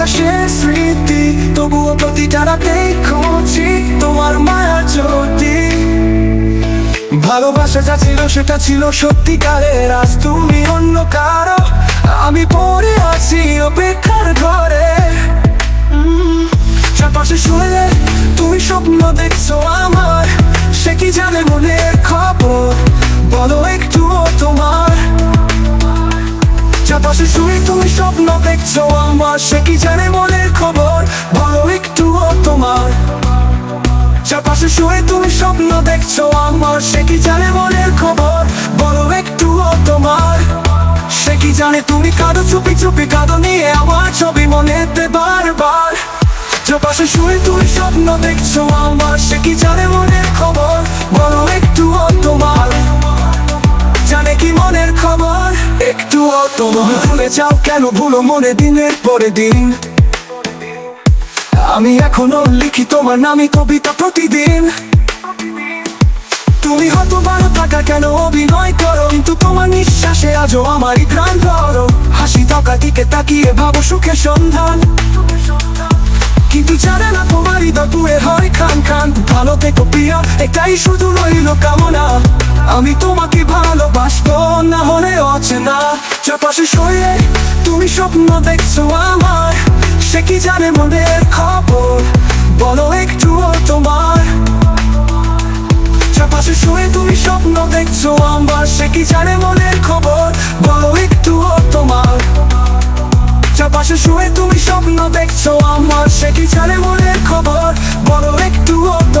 আকাশে স্মৃতি, তবুও প্রতিটা রাতেই খুঁজি তোমার মায়া জ্যোতি। ভালোবাসা যা ছিল, সেটা ছিল সত্যিকারের। আজ তুমি অন্য কারও। আমি পড়ে আছি অপেক্ষার ঘরে। দেখছ আমার সে কি জানে মনের খবর? বলো একটুও তোমার। চারপাশে শুয়ে তুমি স্বপ্ন দেখছ, আমার সে কি জানে মনের খবর? বলো একটুও তোমার। সে কি জানে তুমি কাঁদো, চুপি চুপি কাঁদো নিয়ে আমার ছবি মনেতে বারবার। চারপাশে শুয়ে তুমি স্বপ্ন দেখছ, আমার সে কি জানে মনের খবর? বলো একটুও তোমার। তোমার ভুলে যাও কেন? ভুলো মনে দিনের পরে দিন। আমি এখনও লিখি তোমার নামে কবিতা প্রতিদিন। তুমি হয়তো বারো টাকা কেন অভিনয় করো? কিন্তু তোমার নিঃশ্বাসে আজও আমারই প্রাণ ধরো। হাসি টাকা দিকে তাকিয়ে ভাবো সুখের সন্ধান। কিন্তু জানে না তোমারই দপুরে হয় খান খান। ভালো থেকো প্রিয়া এটাই শুধু রইল কামনা। আমি তোমাকে ভালোবাসবো, না হলে অচেনা। চারপাশে শুয়ে তুমি স্বপ্ন দেখছ আমার, সে কি জানে মনের খবর? বলো একটুও তোমার। চারপাশে শুয়ে তুমি স্বপ্ন দেখছ আমার, সে কি জানে মনের খবর? বলো একটুও তোমার। চারপাশে শুয়ে তুমি স্বপ্ন দেখছ আমার, সে কি জানে মনের খবর? বলো একটুও তোমার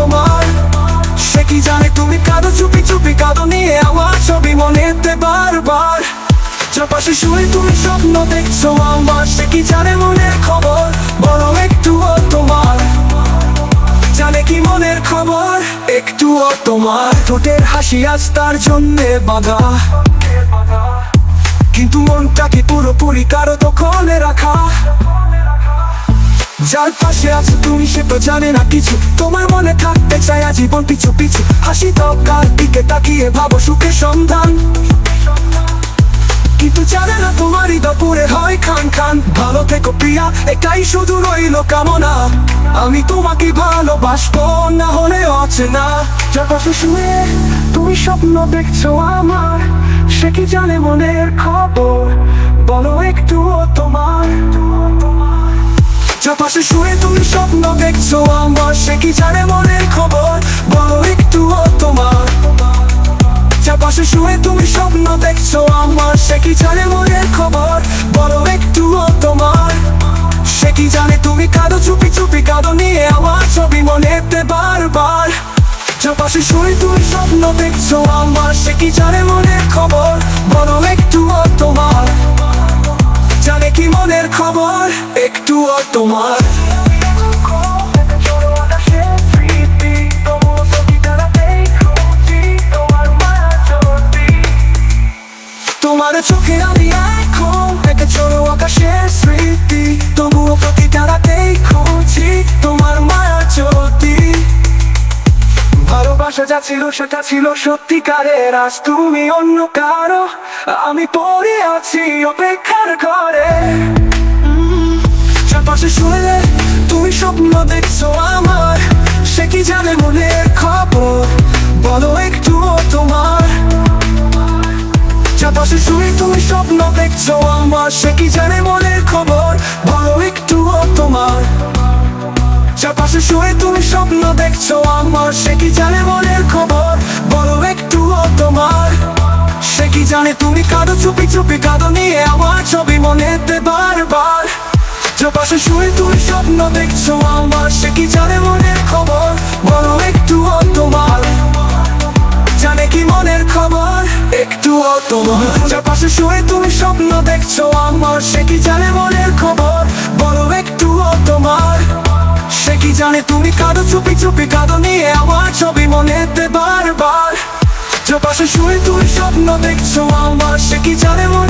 চারপাশে শুয়ে তুমি স্বপ্ন দেখছ আমার। সে কি জানে মনের খবর? বলো একটুও তোমার। জানে কি মনের খবর? একটুও তোমার। ঠোঁটের হাসি আজ তার জন্যে বাধা। কিন্তু মনটাকে পুরোপুরি কারও দখলে রাখা। যার পাশে আছো তুমি, সে তো জানে না কিছু। তোমার মনে থাকতে চায় জীবন পিছু পিছু। হাসি দাও কার দিকে তাকিয়ে ভাবো সুখের সন্ধান। কিন্তু জানে না তোমারই দপুরে হয় খান খান। ভালো থেকো প্রিয়া এটাই শুধু রইল কামনা। আমি তোমাকে ভালোবাসবো, না হলে অচেনা চারপাশে শুয়ে তুমি স্বপ্ন দেখছ আমার, সে কি জানে মনের খবর? বলো একটুও তোমার। চারপাশে শুয়ে তুমি স্বপ্ন দেখছ আমার, সে কি জানে মনের খবর? বলো একটুও তোমার। চারপাশে শুয়ে তুমি স্বপ্ন দেখছ আমার। চারপাশে শুয়ে তুমি স্বপ্ন দেখছ আমার, সে কি জানে মনের খবর? বলো একটুও তোমার। জানে কি মনের খবর? একটুও তোমার। তোমার চোখে আমি এখন একটা ছোট আকাশের স্মৃতি, তবুও প্রতিটা রাতেই ভালোবাসা যা ছিল সেটা ছিল সত্যিকারের। আজ তুমি অন্য কারও। আমি পড়ে আছি অপেক্ষার ঘরে। চারপাশে শুয়ে তুমি স্বপ্ন দেখছ আমার। সে কি জানে মনের খবর? বলো একটুও তোমার। চারপাশে শুয়ে তুমি স্বপ্ন দেখছ আমার। সে কি জানে মনের খবর? বলো একটুও তোমার। চারপাশে শুয়ে তুমি স্বপ্ন দেখছ আমার। সে কি জানে মনের খবর? বলো একটুও তোমার। সে কি জানে তুমি কাঁদো চুপি চুপি কাঁদো নিয়ে আমার ছবি মনেতে বারবার। চারপাশে শুয়ে তুমি স্বপ্ন দেখছ আমার, সে কি জানে মনের খবর? বলো একটুও তোমার। জানে কি মনের খবর? একটুও তোমার। চারপাশে শুয়ে তুমি স্বপ্ন দেখছ আমার, সে কি জানে মনের খবর? জানে তুমি কাঁদো চুপি চুপি কাঁদো নিয়ে আমার ছবি মনে মনেতে বারবার। পাশে শুয়ে তুমি স্বপ্ন দেখছ আমার, সে কি জানে মনের